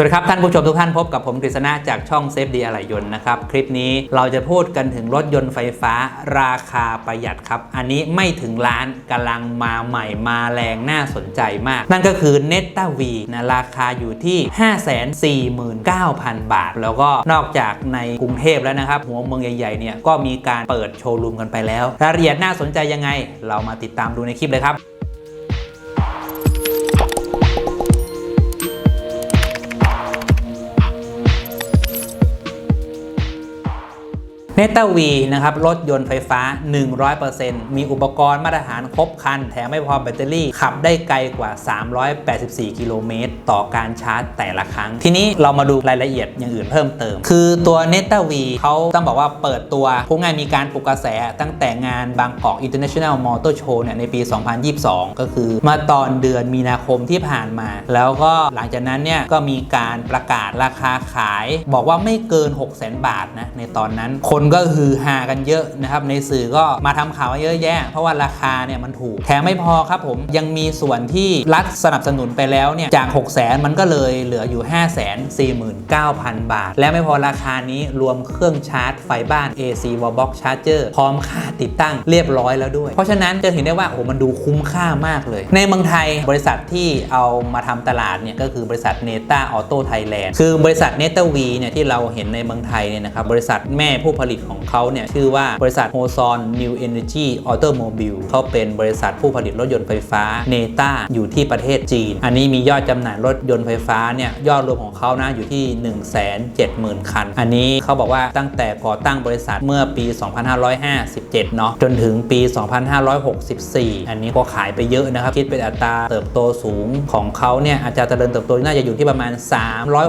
วัสดีครับ ท่านผู้ชมทุกท่านพบกับผมกฤษณะจากช่องเซฟดีอะไหล่ยนต์นะครับ คลิปนี้เราจะพูดกันถึงรถยนต์ไฟฟ้าราคาประหยัดครับ อันนี้ไม่ถึงล้านกำลังมาใหม่มาแรงน่าสนใจมาก นั่นก็คือ n e t a V นะราคาอยู่ที่ 549,000 บาท แล้วก็นอกจากในกรุงเทพแล้วนะครับ หัวเมืองใหญ่ๆเนี่ยก็มีการเปิดโชว์รูมกันไปแล้วรายละเอียดน่าสนใจยังไง เรามาติดตามดูในคลิปเลยครับ เนต้าวีนะครับรถยนต์ไฟฟ้า 100%มีอุปกรณ์มาตรฐานครบคัน แถมไม่พอแบตเตอรี่ ขับได้ไกลกว่า 384 กิโลเมตร ต่อการชาร์จแต่ละครั้ง ทีนี้เรามาดูรายละเอียดอย่างอื่นเพิ่มเติม คือตัวเนต้าวีเขาต้องบอกว่าเปิดตัวพูดง่ายมีการปลุกกระแสตั้งแต่งานบางกอก International Motor Show เนี่ยในปี 2022 ก็คือมาตอนเดือนมีนาคมที่ผ่านมา แล้วก็หลังจากนั้นเนี่ยก็มีการประกาศราคาขาย บอกว่าไม่เกิน 600,000 บาทนะในตอนนั้นคนก็คือฮากันเยอะนะครับ ในสื่อก็มาทำข่าวเยอะแยะ เพราะว่าราคาเนี่ยมันถูกแถมไม่พอครับผมยังมีส่วนที่รัฐสนับสนุนไปแล้วเนี่ยจาก 6 0 0 0 0มันก็เลยเหลืออยู่ 5 4 9 0 0 0 บาท และไม่พอราคานี้รวมเครื่องชาร์จไฟบ้าน AC Wallbox Charger พร้อมค่าติดตั้งเรียบร้อยแล้วด้วย เพราะฉะนั้นจะเห็นได้ว่าโอ้โหมันดูคุ้มค่ามากเลย ในเมืองไทยบริษัทที่เอามาทำตลาดเนี่ยก็คือบริษัทเนต้าออโต้ไทยแลนด์คือบริษัทเนต้าวีเนี่ยที่เราเห็นในเมืองไทยเนี่ยนะครับบริษัทแม่ผู้ผลิตของเขาเนี่ยชื่อว่าบริษัท h o s o n New Energy Automobile เขาเป็นบริษัทผู้ผลิตรถยนต์ไฟฟ้าเนต้าอยู่ที่ประเทศจีน อันนี้มียอดจำหน่ายรถยนต์ไฟฟ้าเนี่ยยอดรวมของเขานะอยู่ที่ 170,000 คัน อันนี้เขาบอกว่าตั้งแต่ก่อตั้งบริษัทเมื่อปี 2557 เนาะจนถึงปี 2564 อันนี้ก็ขายไปเยอะนะครับ คิดเป็นอัตราเติบโตสูงของเขาเนี่ยอาจจะเจริญเติบโตน่าจะอยู่ที่ประมาณ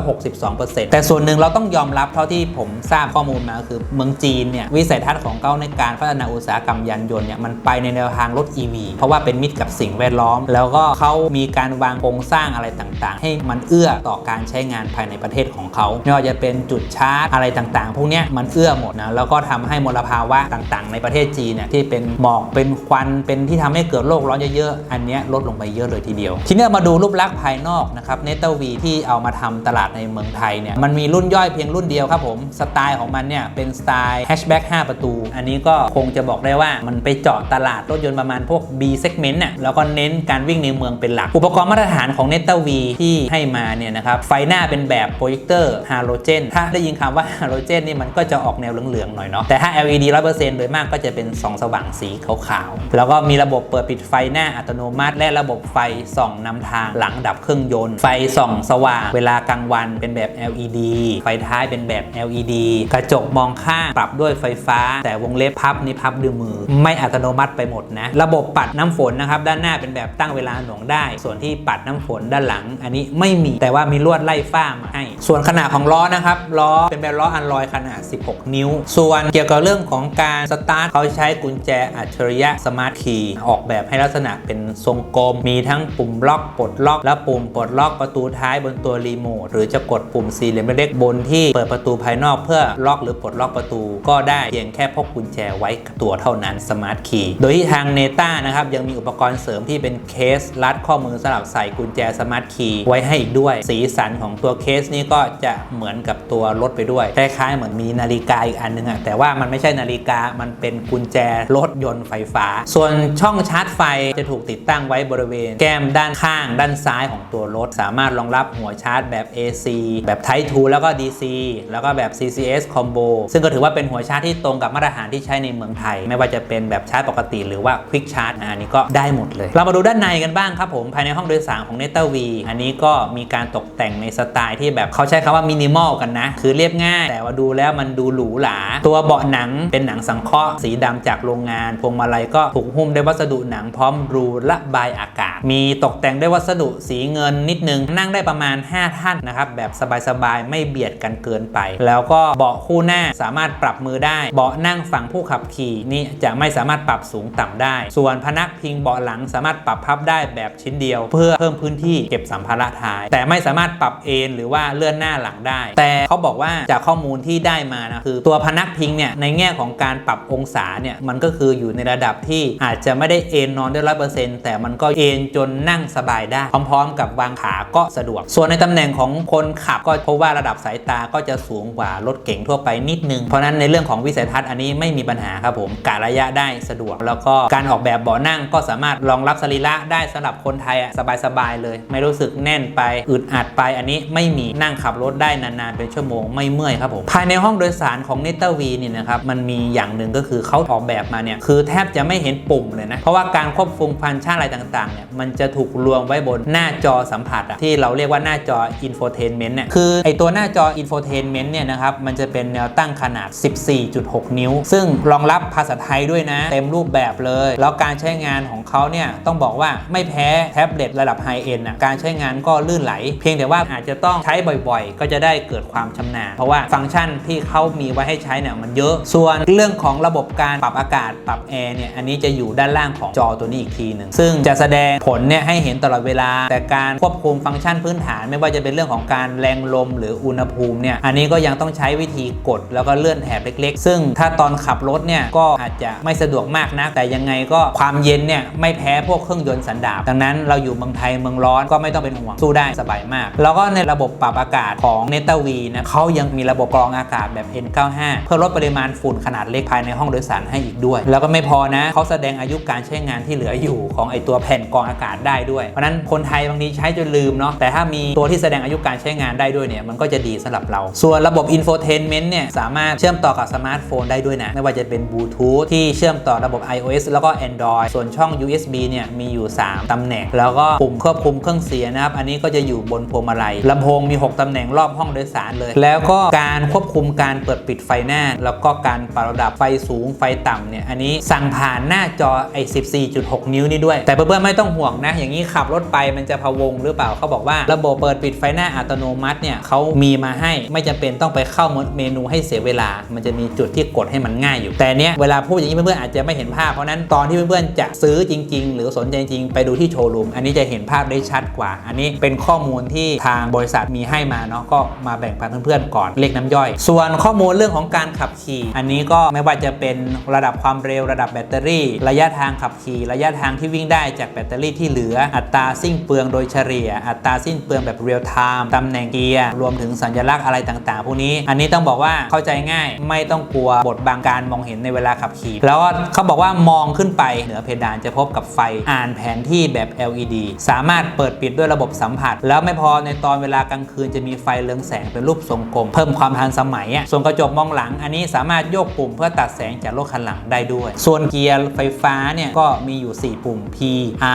362%แต่ส่วนหนึ่งเราต้องยอมรับเท่าที่ผมทราบข้อมูลมาคือเมืองจีนเนี่ยวิสัยทัศน์ของเขาในการพัฒนาอุตสาหกรรมยานยนต์เนี่ยมันไปในแนวทางรถ EV เพราะว่าเป็นมิตรกับสิ่งแวดล้อม แล้วก็เขามีการวางโครงสร้างอะไรต่างๆ ให้มันเอื้อต่อการใช้งานภายในประเทศของเขาไม่ว่าจะเป็นจุดชาร์จอะไรต่างๆ พวกนี้มันเอื้อหมดนะแล้วก็ทำให้มลภาวะต่างๆ ในประเทศจีนเนี่ยที่เป็นหมอกเป็นควันเป็นที่ทำให้เกิดโลกร้อนเยอะๆอันนี้ลดลงไปเยอะเลยทีเดียว ทีนี้มาดูรูปลักษณ์ภายนอกนะครับเนต้าวีที่เอามาทำตลาดในเมืองไทยเนี่ยมันมีรุ่นย่อยเพียงรุ่นเดียวครับผมสไตล์ของมันเนี่ยเป็นสไตล์แฮชแบ็ก5ประตู อันนี้ก็คงจะบอกได้ว่ามันไปเจาะตลาดรถยนต์ประมาณพวก B segment น่ะแล้วก็เน้นการวิ่งในเมืองเป็นหลัก อุปกรณ์มาตรฐานของ n e t a V ที่ให้มาเนี่ยนะครับ ไฟหน้าเป็นแบบโปรเจคเตอร์ฮาโลเจนถ้าได้ยินคำว่าฮาโลเจนนี่มันก็จะออกแนวเหลืองๆหน่อยเนาะแต่ถ้า LED 100%โดยมากก็จะเป็นสองสว่างสีขาวๆแล้วก็มีระบบเปิดปิดไฟหน้าอัตโนมัติ และระบบไฟส่องนำทางหลังดับเครื่องยนต์ ไฟส่องสว่าง เวลากลางวันเป็นแบบ LED ไฟท้ายเป็นแบบ LED กระจกมองข้างปรับด้วยไฟฟ้า แต่วงเล็บพับนี่พับด้วยมือ ไม่อัตโนมัติไปหมดนะ ระบบปัดน้ำฝนนะครับ ด้านหน้าเป็นแบบตั้งเวลาหน่วงได้ ส่วนที่ปัดน้ำฝนด้านหลัง อันนี้ไม่มีแต่ว่ามีลวดไล่ฝ้ามาให้ ส่วนขนาดของล้อนะครับล้อเป็นแบบล้ออันลอยขนาด 16 นิ้ว ส่วนเกี่ยวกับเรื่องของการสตาร์ทเขาใช้กุญแจอัจฉริยะสมาร์ทคีย์ออกแบบให้ลักษณะเป็นทรงกลม มีทั้งปุ่มล็อกปลดล็อก และปุ่มปลดล็อกประตูท้ายบนตัวรีโมทหรือจะกดปุ่มสี่เหลี่ยมเล็กบนที่เปิดประตูภายนอกเพื่อล็อกหรือปลดล็อกประตู ก็ได้เพียงแค่พกกุญแจไว้ตัวเท่านั้นสมาร์ทคีย์โดยที่ทางเนต้านะครับยังมีอุปกรณ์เสริมที่เป็นเคสรัดข้อมือสำหรับใส่กุญแจสมาร์ทคีย์ไว้ให้อีกด้วย สีสันของตัวเคสนี้ก็จะเหมือนกับตัวรถไปด้วย คล้ายๆเหมือนมีนาฬิกาอีกอันนึงอะแต่ว่ามันไม่ใช่นาฬิกา มันเป็นกุญแจรถยนต์ไฟฟ้า ส่วนช่องชาร์จไฟจะถูกติดตั้งไว้บริเวณ แก้มด้านข้าง ด้านซ้ายของตัวรถ สามารถรองรับหัวชาร์จแบบ AC แบบ Type 2แล้วก็ DC แล้วก็แบบ CCS Combo ซึ่งก็ถือว่าเป็นหัวชาร์จที่ตรงกับมาตรฐานที่ใช้ในเมืองไทย ไม่ว่าจะเป็นแบบชาร์จปกติ หรือว่า Quick Charge อันนี้ก็ได้หมดเลย เรามาดูด้านในกันบ้างครับผมภายในห้องโดยสารของ n e t a V อันนี้ก็มีการตกแต่งในสไตล์ที่แบบเขาใช้คำว่ามินิมอลกันนะ คือเรียบง่าย แต่ว่าดูแล้วมันดูหรูหรา ตัวเบาะหนังเป็นหนังสังเคราะห์สีดำจากโรงงาน พวงมาลัยก็ถูกหุ้มด้วยวัสดุหนังพร้อมรูระบายอากาศ มีตกแต่งด้วยวัสดุสีเงินนิดนึง นั่งได้ประมาณ 5 ท่านนะครับ แบบสบายๆ ไม่เบียดกันเกินไป แล้วก็เบาะคู่หน้าสามารถปรับมือได้ เบาะนั่งฝั่งผู้ขับขี่นี่จะไม่สามารถปรับสูงต่ำได้ ส่วนพนักพิงเบาะหลังสามารถปรับพับได้แบบชิ้นเดียว เพื่อเพิ่มพื้นที่เก็บสัมภาระท้าย แต่ไม่สามารถปรับเอนหรือว่าเลื่อนหน้าหลังได้ แต่เขาบอกว่าจากข้อมูลที่ได้มานะคือ ตัวพนักพิงเนี่ยในแง่ของการปรับองศาเนี่ยมันก็คืออยู่ในระดับที่อาจจะไม่ได้เอนนอนได้ร้อยเปอร์เซ็นต์แต่มันก็เอนจนนั่งสบายได้ พร้อม ๆ กับวางขาก็สะดวก ส่วนในตำแหน่งของคนขับก็พบว่าระดับสายตาก็จะสูงกว่ารถเก๋งทั่วไปนิดนึง เพราะนั้นในเรื่องของวิสัยทัศน์อันนี้ไม่มีปัญหาครับผมกะระยะได้สะดวก แล้วก็การออกแบบเบาะนั่งก็สามารถรองรับสรีระได้สำหรับคนไทยสบายๆเลย ไม่รู้สึกแน่นไปอึดอัดไปอันนี้ไม่มีนั่งขับรถได้นานๆเป็นชั่วโมงไม่เมื่อยครับผมภายในห้องโดยสารของเนต้าวีนี่นะครับมันมีอย่างหนึ่งก็คือเขาออกแบบมาเนี่ยคือแทบจะไม่เห็นปุ่มเลยนะเพราะว่าการควบคุมฟังก์ชันอะไรต่างๆเนี่ยมันจะถูกรวมไว้บนหน้าจอสัมผัสอะที่เราเรียกว่าหน้าจอ infotainment เนี่ยคือไอตัวหน้าจอ infotainment เนี่ยนะครับมันจะเป็นแนวตั้งขนาด 14.6 นิ้ว ซึ่งรองรับภาษาไทยด้วยนะ เต็มรูปแบบเลย แล้วการใช้งานของเขาเนี่ยต้องบอกว่าไม่แพ้แท็บเล็ตระดับไฮเอ็นอะการใช้งานก็ลื่นไหล เพียงแต่ว่าอาจจะต้องใช้บ่อยๆ ก็จะได้เกิดความชำนาญ เพราะว่าฟังก์ชันที่เขามีไว้ให้ใช้เนี่ยมันเยอะ ส่วนเรื่องของระบบการปรับอากาศปรับแอร์เนี่ยอันนี้จะอยู่ด้านล่างของจอตัวนี้อีกทีหนึ่งซึ่งจะแสดงผลลเนี่ยให้เห็นตลอดเวลา แต่การควบคุมฟังก์ชันพื้นฐาน ไม่ว่าจะเป็นเรื่องของการแรงลมหรืออุณหภูมิเนี่ยอันนี้ก็ยังต้องใช้วิธีกด แล้วก็เลื่อนแถบเล็ก ๆ ซึ่งถ้าตอนขับรถเนี่ยก็อาจจะไม่สะดวกมากนะแต่ยังไงก็ความเย็นเนี่ยไม่แพ้พวกเครื่องยนต์สันดาปดังนั้นเราอยู่เมืองไทยเมืองร้อนก็ไม่ต้องเป็นห่วงสู้ได้สบายมาก แล้วก็ในระบบปรับอากาศของ n e t a v นะเขายังมีระบบกรองอากาศแบบ N95 เพื่อลดปริมาณฝุ่นขนาดเล็กภายในห้องโดยสารให้อีกด้วย แล้วก็ไม่พอนะเขาแสดงอายุการใช้งานที่เหลืออยู่ของไอตัวแผ่นกรองอากาศได้ด้วย เพราะฉะนั้นคนไทยบางทีใช้จนลืมเนาะแต่ถ้ามีตัวที่แสดงอายุการใช้งานได้ด้วยเนี่ยมันก็จะดีสำหรับเรา ส่วนระบบ infotainment เนี่ยสามารถเชื่อมต่อกับสมาร์ทโฟนได้ด้วยนะไม่ว่าจะเป็นบลูทูธที่เชื่อมต่อระบบ iOS แล้วก็ Android ส่วนช่อง USB เนี่ยมีอยู่ 3 ตำแหน่ง แล้วก็ปุ่มควบคุมเครื่องเสียงนะครับ อันนี้ก็จะอยู่บนพวงมาลัยลำโพงมี 6 ตำแหน่งรอบห้องโดยสารเลย แล้วก็การควบคุมการเปิดปิดไฟหน้า แล้วก็การปรับระดับไฟสูงไฟต่ำเนี่ยอันนี้สั่งผ่านหน้าจอไอ้14.6 นิ้วนี่ด้วย แต่เพื่อนๆไม่ต้องห่วงนะ อย่างนี้ขับรถไปมันจะพะวงหรือเปล่าเขาบอกว่าระบบเปิดปิดไฟหน้าอัตโนมัติเนี่ยเขามีมาให้ไม่จำเป็นต้องไปเข้าเมนูให้เสียเวลา มันจะมีจุดที่กดให้มันง่ายอยู่ แต่เนี้ยเวลาพูดอย่างนี้เพื่อนๆอาจจะไม่เห็นภาพเพราะนั้นตอนที่เพื่อนๆจะซื้อจริง ๆ หรือสนใจจริงๆไปดูที่โชว์รูมอันนี้จะเห็นภาพได้ชัดกว่า อันนี้เป็นข้อมูลที่ทางบริษัทมีให้มาเนาะก็มาแบ่งปันเพื่อนๆก่อนเลขน้ำย่อย ส่วนข้อมูลเรื่องของการขับขี่ อันนี้ก็ไม่ว่าจะเป็นระดับความเร็วระดับแบตเตอรี่ ระยะทางขับขี่ ระยะทางที่วิ่งได้จากแบตเตอรี่ที่เหลืออัตราสิ้นเปลืองโดยเฉลี่ย อัตราสิ้นเปลืองแบบเรียลไทม์ตำแหน่งเกียร์รวมถึงสัญลักษณ์อะไรต่างๆ พวกนี้ อันนี้ต้องบอกว่าเข้าใจง่ายไม่ต้องกลัวบทบังการมองเห็นในเวลาขับขี่ แล้วก็เขาบอกว่ามองขึ้นไปเหนือเพดานจะพบกับไฟอ่านแผนที่แบบ LED สามารถเปิดปิดด้วยระบบสัมผัส แล้วไม่พอในตอนเวลากลางคืนจะมีไฟเรืองแสงเป็นรูปทรงกลม เพิ่มความทันสมัยอะส่วนกระจกมองหลัง อันนี้สามารถโยกปุ่มเพื่อตัดแสงจากรถคันหลังได้ด้วย ส่วนเกียร์ไฟฟ้าเนี่ยก็มีอยู่ 4 ปุ่ม P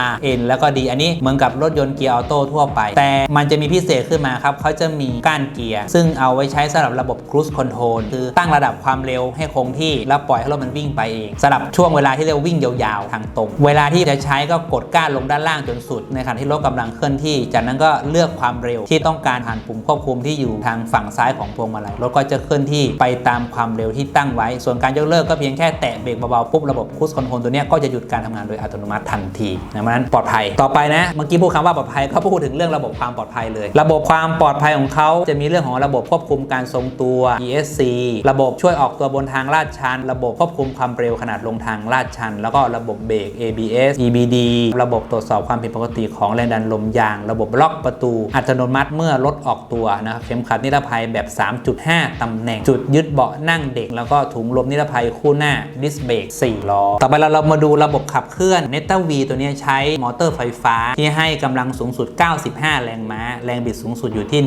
R N แล้วก็ D อันนี้เหมือนกับรถยนต์เกียร์ออโต้ทั่วไป แต่มันจะมีพิเศษขึ้นมาครับเขาจะมีก้านเกียร์ ซึ่งเอาไว้ใช้สำหรับระบบ cruise control คือตั้งระดับความเร็วให้คงที่ แล้วปล่อยให้รถมันวิ่งไปเองสำหรับช่วงเวลาที่เรียกว่าวิ่งยาวๆทางตรง เวลาที่จะใช้ก็กดก้านลงด้านล่างจนสุด ในขณะที่รถกำลังเคลื่อนที่ จากนั้นก็เลือกความเร็วที่ต้องการผ่านปุ่มควบคุมที่อยู่ทางฝั่งซ้ายของพวงมาลัยรถก็จะเคลื่อนที่ไปตามความเร็วที่ตั้งไว้ ส่วนการยกเลิกก็เพียงแค่แตะเบรกเบาๆปุ๊บระบบคูสคอนโทรลตัวนี้ก็จะหยุดการทำงานโดยอัตโนมัติทันทีนะเพราะฉะนั้นปลอดภัย ต่อไปนะ เมื่อกี้พูดคำว่าปลอดภัยก็พูดถึงเรื่องระบบความปลอดภัยเลย ระบบความปลอดภัยของเขาจะมีเรื่องของระบบควบคุมการทรงตัว ESC ระบบช่วยออกตัวบนทางลาดชัน ระบบควบคุมความเร็วขนาดลงทางลาดชัน แล้วก็ระบบเบรก ABS EBD ระบบตรวจสอบความผิดปกติของแรงดันลมยาง ระบบล็อกประตู อัตโนมัติเมื่อรถออกตัวนะครับเข็มขัดนิรภัยแบบ 3.5 ตำแหน่ง จุดยึดเบาะนั่งเด็ก แล้วก็ถุงลมนิรภัยคู่หน้าดิสเบรก4ล้อต่อไปเราเรามาดูระบบขับเคลื่อน n e t a V ตัวนี้ใช้มอเตอร์ไฟฟ้าที่ให้กำลังสูงสุด 95 แรงม้า แรงบิดสูงสุดอยู่ที่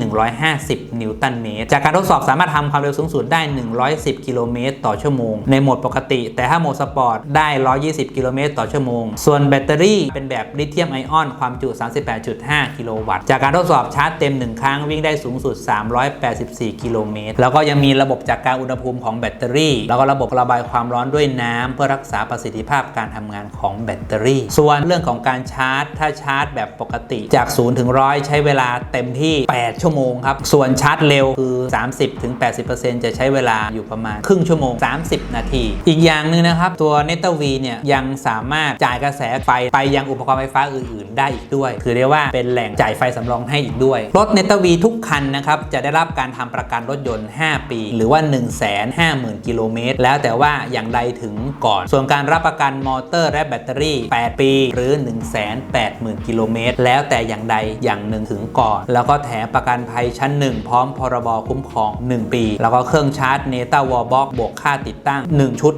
150 นิวตันเมตร จากการทดสอบสามารถทำความเร็วสูงสุดได้ 110 กิโลเมตรต่อชั่วโมง ในโหมดปกติ แต่ถ้าโหมดสปอร์ตได้ 120 กิโลเมตรต่อชั่วโมง ส่วนแบตเตอรี่เป็นแบบลิเธียมไอออน ความจุ 38.5 กิโลวัตต์ จากการทดสอบชาร์จเต็ม 1 ครั้งวิ่งได้สูงสุด 384 กิโลเมตร แล้วก็ยังมีระบบจากการอุณหภูมิของแบตเตอรี่ แล้วก็ระบบระบายความร้อนด้วยน้ำเพื่อรักษาประสิทธิภาพการทำงานของแบตเตอรี่ ส่วนเรื่องของการชาร์จ ถ้าชาร์จแบบปกติจาก 0 ถึง 100 ใช้เวลาเต็มที่ 8 ชั่วโมงครับ ส่วนชาร์จเร็วคือ 30-80%จะใช้เวลาอยู่ประมาณ ครึ่งชั่วโมง 30 นาที อีกอย่างหนึ่งนะครับ ตัว n e t a V เนี่ยยังสามารถจ่ายกระแสไฟไปยังอุปกรณ์ไฟฟ้าอื่น ๆ ได้อีกด้วย คือเรียกว่าเป็นแหล่งจ่ายไฟสำรองให้อีกด้วย รถ n e t a V ทุกคันนะครับจะได้รับการทำประกันรถยนต์ 5 ปี หรือว่า 150,000 กิโลเมตร แล้วแต่ว่าอย่างใดถึงก่อน ส่วนการรับประกันมอเตอร์และแบตเตอรี่ 8 ปี หรือ180,000 กิโลเมตร แล้วแต่อย่างใดอย่างหนึ่งถึงก่อน แล้วก็แถมประกันภัยชั้น 1 พร้อมพรบคุ้มครอง 1 ปี แล้วก็เครื่องชาร์จเนต้าวอลบ็อกบวกค่าติดตั้ง 1 ชุด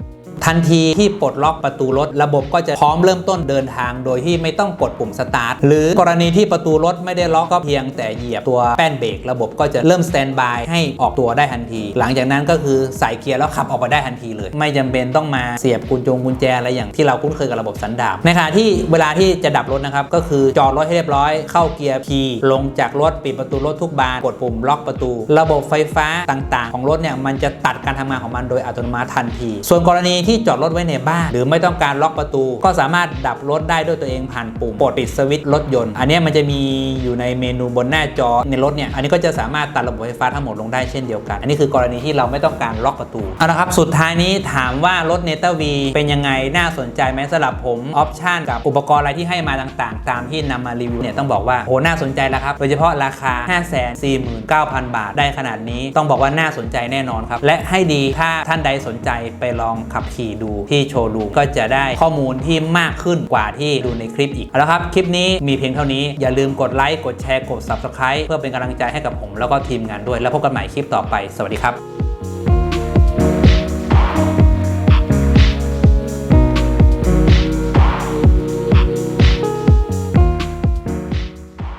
ทันทีที่ปลดล็อกประตูรถ ระบบก็จะพร้อมเริ่มต้นเดินทาง โดยที่ไม่ต้องกดปุ่มสตาร์ทหรือกรณีที่ประตูรถไม่ได้ล็อกก็เพียงแต่เหยียบตัวแป้นเบรกระบบก็จะเริ่มสแตนบายให้ออกตัวได้ทันที หลังจากนั้นก็คือใส่เกียร์แล้วขับออกไปได้ทันทีเลย ไม่จำเป็นต้องมาเสียบกุญจงกุญแจอะไรอย่างที่เราคุ้นเคยกับระบบสันดาปในขณะที่เวลาที่จะดับรถนะครับก็คือจอดรถให้เรียบร้อยเข้าเกียร์ P ลงจากรถปิดประตูรถทุกบานกดปุ่มล็อกประตู ระบบไฟฟ้าต่างๆ ของรถเนี่ยมันจะตัดการทำงานของมันโดยอัตโนมัติทันที ส่วนกรณีที่จอดรถไว้ในบ้าน หรือไม่ต้องการล็อกประตู ก็สามารถดับรถได้ด้วยตัวเองผ่านปุ่มปลดปิดสวิตช์รถยนต์ อันนี้มันจะมีอยู่ในเมนูบนหน้าจอในรถเนี่ยอันนี้ก็จะสามารถตัดระบบไฟฟ้าทั้งหมดลงได้เช่นเดียวกัน อันนี้คือกรณีที่เราไม่ต้องการล็อกประตูเอาละครับสุดท้ายนี้ถามว่ารถเนเต้าวีเป็นยังไงน่าสนใจไหมสำหรับผมออปชันกับอุปกรณ์อะไรที่ให้มาต่างๆ ตามที่นำมารีวิวเนี่ยต้องบอกว่าโอ้น่าสนใจแล้วครับโดยเฉพาะราคา 549,000 บาทได้ขนาดนี้ ต้องบอกว่าน่าสนใจแน่นอนครับและให้ดีถ้าท่านใดสนใจไปลองขับขี่ดูที่โชว์รูมก็จะได้ข้อมูลที่มากขึ้นกว่าที่ดูในคลิปอีกเอาละครับ คลิปนี้มีเพียงเท่านี้ อย่าลืมกดไลค์กดแชร์กด Subscribe เพื่อเป็นกำลังใจให้กับผมแล้วก็ทีมงานด้วย แล้วพบกันใหม่คลิปต่อไป สวัสดีครับ